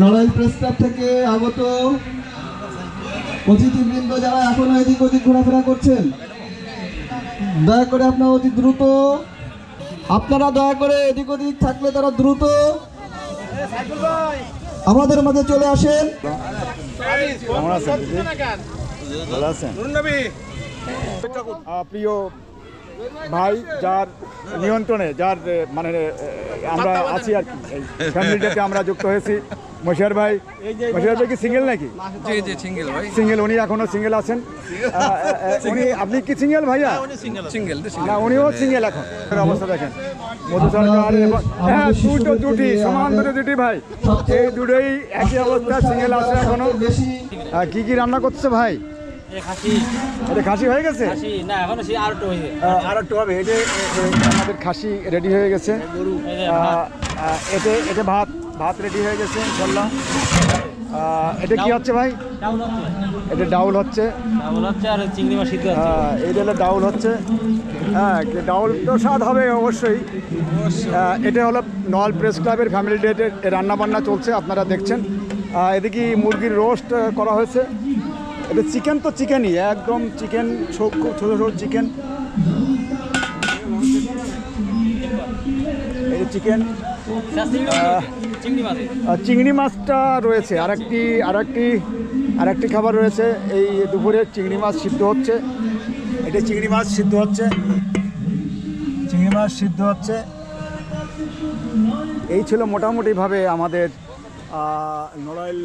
Narail press club থেকে আগত অতিথিবৃন্দ যারা এখনও এদিক ওদিক ঘোরাফেরা করছেন, দয়া করে আপনারা অতি দ্রুত, আপনারা দয়া করে এদিক ওদিক থাকলে তারা দ্রুত আমাদের মাঝে চলে আসেন। প্রিয় ভাই, যার নিয়ন্ত্রণে, যার মানে আমরা আছি আর কি ফ্যামিলিটাতে আমরা যুক্ত হয়েছি। মশিয়ার ভাই মশিয়ার ভাই কি সিঙ্গেল নাকি? জি জি সিঙ্গেল ভাই। সিঙ্গেল উনি এখনও সিঙ্গেল আছেন। উনি আপনি কি সিঙ্গেল ভাইয়া? সিঙ্গেল না উনিও সিঙ্গেল এখন। অবস্থা দেখেন। মধু সরকার এবং হ্যাঁ দুটো দুটি সমান দুটো দুটি ভাই। এই দুটোই একই অবস্থা সিঙ্গেল আছে এখনও। বেশি। আহ, কি কি রান্না করছে ভাই? খাসি। এটা খাসি হয়ে গেছে? খাসি না এখনও সে আর একটু হবে। এটা আমাদের খাসি রেডি হয়ে গেছে। এতে এটা ভাত। ভাত রেডি হয়ে গেছে ইনশাল্লাহ। এটা কি হচ্ছে ভাই? এটা ডাউল হচ্ছে। এটা হলো ডাউল হচ্ছে। হ্যাঁ ডাউল তো স্বাদ হবে অবশ্যই। এটা হলো নল প্রেস ক্লাবের ফ্যামিলি ডেটের রান্না বান্না চলছে আপনারা দেখছেন। এদিকে মুরগির রোস্ট করা হয়েছে। এটা চিকেন তো চিকেনই একদম চিকেন ছোটো ছোটো চিকেন এই চিকেন চিংড়ি মাছ? আর চিংড়ি মাছটা রয়েছে। আর একটি আর একটি আর একটি খাবার রয়েছে। এই দুপুরে চিংড়ি মাছ সিদ্ধ হচ্ছে। এটা চিংড়ি মাছ সিদ্ধ হচ্ছে। চিংড়ি মাছ সিদ্ধ হচ্ছে। এই ছিল মোটামুটিভাবে আমাদের নড়াইল।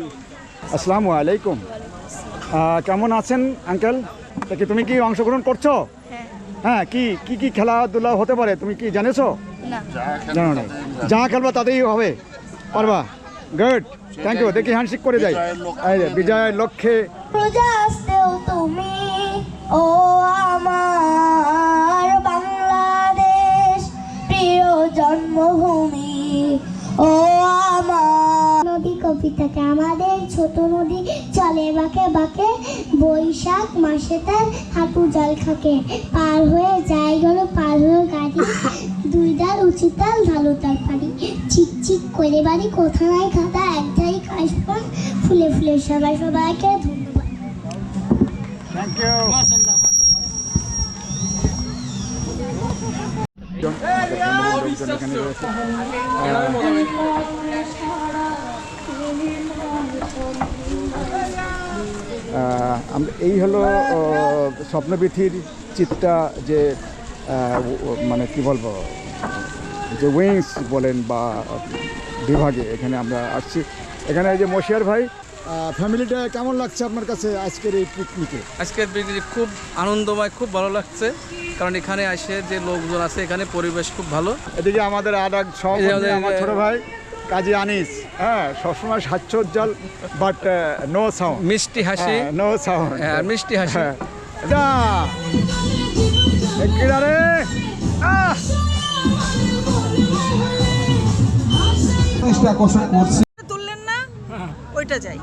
আসসালামু আলাইকুম। কেমন আছেন আঙ্কেল? তা কি তুমি কি অংশগ্রহণ করছ? হ্যাঁ। কি কি কি খেলাধুলা হতে পারে? তুমি কি জানেছো? জানো না যা খেলবা তাতেই হবে। পারবা? গুড থ্যাংক ইউ দেখি হ্যান্ডশেক করে যাই। বিজয়ের লক্ষ্যে। তুমি ও আমার বাংলাদেশ প্রিয় জন্মভূমি ও আমার নদী কবিতাকে আমাদের ছোট নদী চলে বাঁকে বাঁকে। বৈশাখ মাসে তার হাঁটু জল খাকে। পার হয়ে যায় গেল পার হয়ে গাড়ি। দুই ডাল উচিতাল ঢালু তার পারি চিক চিক করে বাড়ি কোথা নাই খাতা এক ধাই কাশবন ফুলে ফুলে সবাই সবাইকে ধন্যবাদ। থ্যাংক ইউ এই হলো স্বপ্নবিথির চিত্রা যে মানে কি বলব যে উইংস বলেন বা বিভাগে এখানে আমরা আসছি। এখানে এই যে মশিয়ার ভাই ফ্যামিলিটা কেমন লাগছে আপনার কাছে আজকের এই পিকনিকে আজকের পিকনিক খুব আনন্দময় খুব ভালো লাগছে। কারণ এখানে আসে যে লোকজন আছে এখানে পরিবেশ খুব ভালো। এদিকে আমাদের আর এক আমার ছোট ভাই। কাজী আনিস। হ্যাঁ সবসময় সাচ্ছজ্জ্বল বাট নো সাউন্ড মিষ্টি হাসি। নো সাউন্ড হ্যাঁ মিষ্টি হাসি। হ্যাঁ। যা! করছি। তুললেন না? ওইটা চাই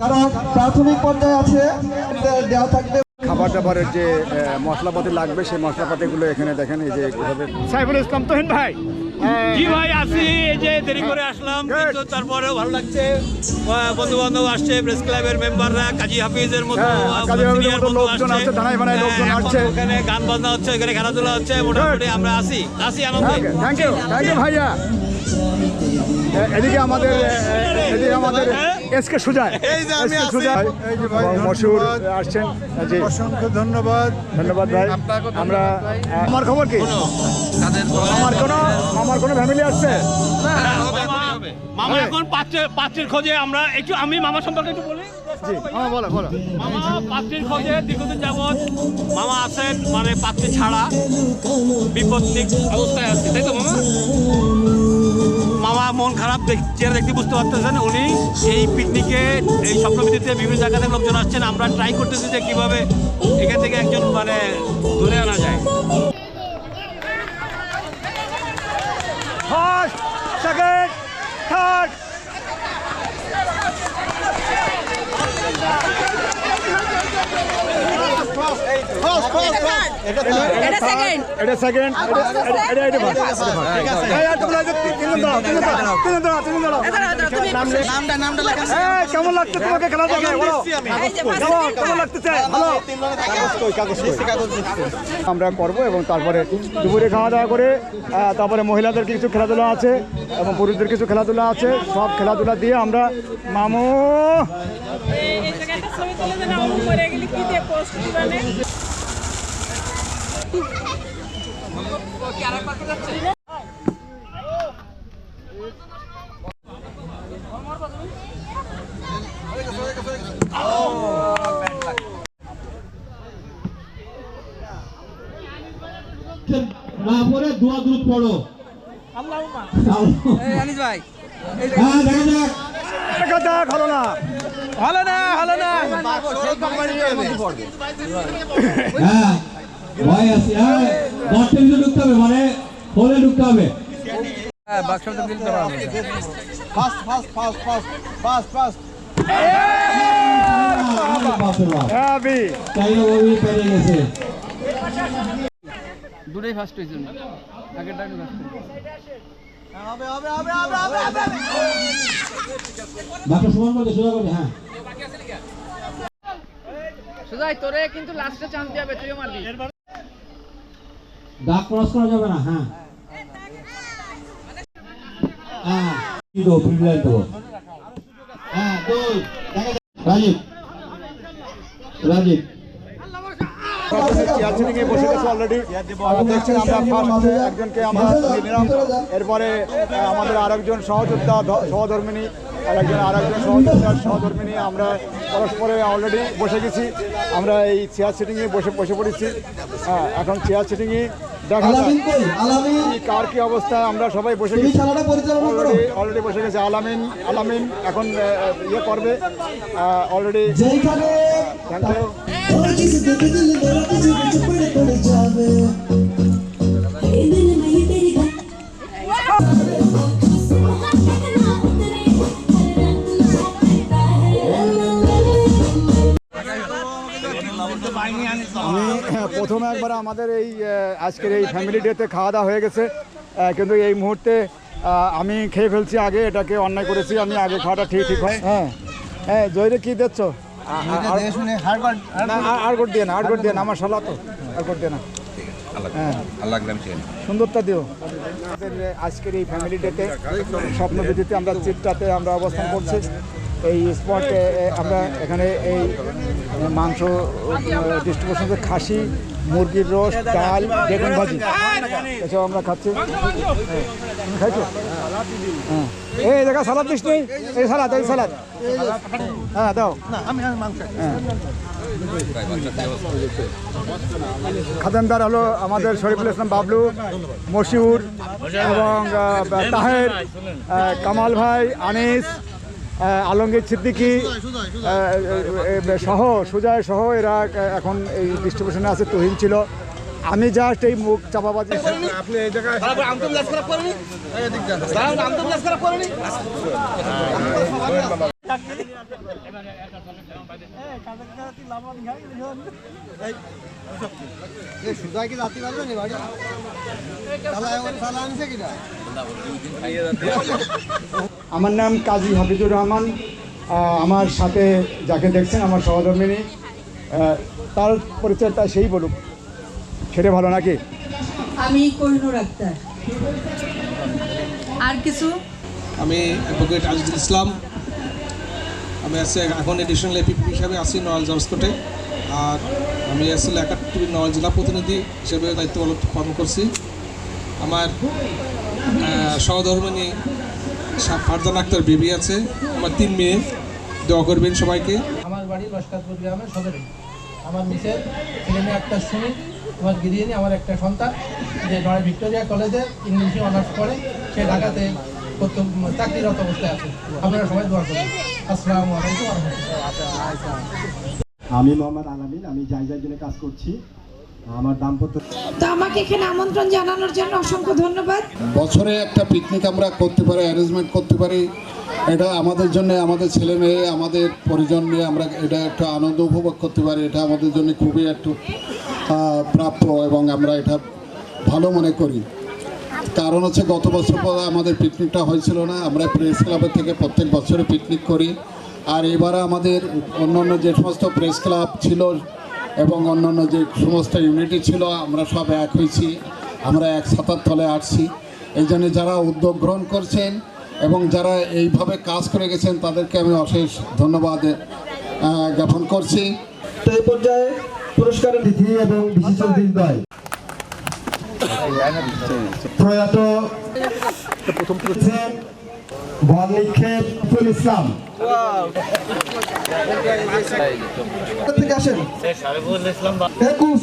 যারা প্রাথমিক পর্যায়ে আছে দেওয়া থাকবে খাবার দাবারের যে আহ, মশলাপাতি লাগবে সেই মশলাপাতিগুলো এখানে দেখেন এই যে এভাবে সাইফুল ইসলাম তোহিন ভাই জি ভাই আসি এই যে দেরি করে আসলাম. কিন্তু তারপরেও ভালো লাগছে বন্ধু বান্ধব আসছে প্রেস ক্লাবের মেম্বাররা কাজী হাফিজের মতো হ্যাঁ, কাজী হাফিজের মতো বন্ধু লোকজন আসছে। ধানাই বানাই হ্যাঁ, লোকজন আসছে। ওখানে গান বাজনা হচ্ছে এখানে খেলাধুলা হচ্ছে মোটামুটি আমরা আসি আসি আনন্দে থ্যাংক ইউ থ্যাংক ইউ ভাইয়া এদিকে আমাদের এদিকে আমাদের এসকে সুজয়। সুজয়। মশুর আসছেন। জি। অসংখ্য ধন্যবাদ। ধন্যবাদ ভাই। আমরা আমার খবর কি? আমার কোনো আমার কোনো ফ্যামিলি আসছে মামা এখন পাত্রের পাত্রের খোঁজে আমরা একটু আমি মামা সম্পর্কে একটু বলি? বলো বলো। মামা পাত্রের খোঁজে দীর্ঘদিন যাবৎ মামা আছেন মানে পাত্রে ছাড়া বিপত্তিক অবস্থায় আছে তাই তো মামা? মামা মন খারাপ চেয়ার দেখতে বুঝতে পারতেছেন উনি। এই পিকনিকে, এই স্বপ্নবিধিতে বিভিন্ন জায়গা থেকে লোকজন আসছেন। আমরা ট্রাই করতেছি যে কীভাবে এখান থেকে একজন মানে ধরে আনা যায় ফার্স্ট সেকেন্ড থার্ড এটা সেকেন্ড এটা সেকেন্ড এটা এটা এটা ঠিক আছে তিনজন কেমন লাগছে তোমাকে খেলা দেখে? বলো। কেমন কেমন লাগতেছে? ভালো আমরা করব এবং তারপরে দুপুরে খাওয়া দাওয়া করে তারপরে মহিলাদের কিছু খেলাধুলা আছে এবং পুরুষদের কিছু খেলাধুলা আছে। সব খেলাধুলা দিয়ে আমরা মামু না পরে দোয়া গ্রুপ পড়ো। এই আনিস ভাই। হ্যাঁ দেখা যাক। দেখা হলো না ভালো না। ভালো না হ্যাঁ ভয় আছে। হ্যাঁ গর্তের ভিতরে ঢুকতে হবে মানে হোলে ঢুকতে হবে। হ্যাঁ বাক্সটা তো পেরে গেছে। দুটোই ফার্স্ট হয়েছে আগেরটা আমি ফার্স্ট হ্যাঁ। সুজাই তোরে কিন্তু লাস্টে চান্স দিবে তুইও মারবি। দাগ ক্রস করা যাবে না হ্যাঁ। হ্যাঁ লাইন দেবো হ্যাঁ দুই রাজীব রাজীব। চেয়ার ছেড়ে গিয়ে বসে গেছে অলরেডি দেখছেন আমরা ফার্স্ট একজনকে আমরা নিলাম। এরপরে আমাদের আরেকজন সহযোদ্ধা সহধর্মিনী আরেকজন আরেকজন সহযোদ্ধা সহধর্মিনী আমরা পরস্পরে অলরেডি বসে গেছি। আমরা এই চেয়ার সিটিংয়ে বসে বসে পড়েছি। হ্যাঁ এখন চেয়ার সিটিংয়ে দেখা কার কি অবস্থা আমরা সবাই বসে গেছি। অলরেডি বসে গেছে। আলামিন আলামিন এখন ইয়ে করবে। অলরেডি থ্যাংক ইউ আমি হ্যাঁ, প্রথমে একবার আমাদের এই আজকের এই ফ্যামিলি ডেতে খাওয়া দাওয়া হয়ে গেছে। কিন্তু এই মুহূর্তে আমি খেয়ে ফেলছি আগে এটাকে অন্যায় করেছি আমি আগে খাওয়াটা ঠিক ঠিক হয়। হ্যাঁ। হ্যাঁ জয়রে কি দিচ্ছ না আর- আর গোট দিয়ে না আর দিয়ে না আমার শালা তো দিয়ে না। হ্যাঁ। সুন্দরটা দিও। আমাদের আজকের এই ফ্যামিলি ডেতে আমরা চিত্রাতে আমরা অবস্থান করছি। এই স্পটে আমরা এখানে এই মাংস ডিস্ট্রিবিউশন খাসি মুরগির রস ডাল বেগুন ভাজি। এসব আমরা খাচ্ছি। হ্যাঁ। খাইছো? হ্যাঁ। এই দেখা সালাদ দিস তুই। এই সালাদ এই সালাদ। হ্যাঁ দাও। হ্যাঁ। খাদানদার হলো আমাদের শরীফুল ইসলাম বাবলু, মশিউর এবং তাহের কামাল ভাই, আনিস আলমগীর সিদ্দিকি সহ, সুজয় সহ, এরা এখন এই ডিস্ট্রিবিউশনে আছে, তুহিন ছিল। আমি জাস্ট এই মুখ চাপা চাপাবাজি আমার নাম কাজী হাফিজুর রহমান। আমার সাথে যাকে দেখছেন আমার সহধর্মিনী। তার পরিচয়টা সেই বলুক। সেটা ভালো নাকি? আমি কোহিনুর আক্তার। আর কিছু? আমি অ্যাডভোকেট আজিজুল ইসলাম। আমি আছি এখন এডিশনাল এপিপি হিসাবে আছি নয়াল জর্জকোটে আর আমি আসলে একাত্তর নয়াল জেলা প্রতিনিধি হিসেবে দায়িত্ব পালন পালন করছি। আমার সহধর্মিনী ফারজান আক্তার বেবি আছে। আমার তিন মেয়ে। দোয়া করবেন সবাইকে। আমার বাড়ি লস্কারপুর গ্রামের সদরে। আমার মিসের ছেলে মেয়ে একটা সুমিত। আমার গৃহিণী আমার একটা সন্তান যে নয় ভিক্টোরিয়া কলেজে ইংলিশে অনার্স করে সে ঢাকাতে চাকরিরত অবস্থায় আছে। আপনারা সবাই দোয়া করবেন। আসসালামু আলাইকুম আমি মোহাম্মদ আলামিন আমি জায়গার জন্য কাজ করছি। আমার দাম্পত্য তো আমাকে এখানে আমন্ত্রণ জানানোর জন্য অসংখ্য ধন্যবাদ। বছরে একটা পিকনিক আমরা করতে পারি অ্যারেঞ্জমেন্ট করতে পারি। এটা আমাদের জন্য আমাদের ছেলে মেয়ে আমাদের পরিজন নিয়ে আমরা এটা একটা আনন্দ উপভোগ করতে পারি। এটা আমাদের জন্য খুবই একটু প্রাপ্য এবং আমরা এটা ভালো মনে করি। কারণ হচ্ছে গত বছর আমাদের পিকনিকটা হয়েছিল না, আমরা প্রেস ক্লাবের থেকে প্রত্যেক বছরে পিকনিক করি। আর এবারে আমাদের অন্যান্য যে সমস্ত প্রেস ক্লাব ছিল এবং অন্যান্য যে সমস্ত ইউনিটি ছিল, আমরা সব এক হয়েছি, আমরা এক ছাতার তলে আসছি। এই জন্য যারা উদ্যোগ গ্রহণ করছেন এবং যারা এইভাবে কাজ করে গেছেন, তাদেরকে আমি অশেষ ধন্যবাদ জ্ঞাপন করছি। তো এই পর্যায়ে পুরস্কারের তিথি এবং বিশেষ অতিথিদ্বয়। প্রয়াত ইসলাম। থেকে আসেন? একুশ।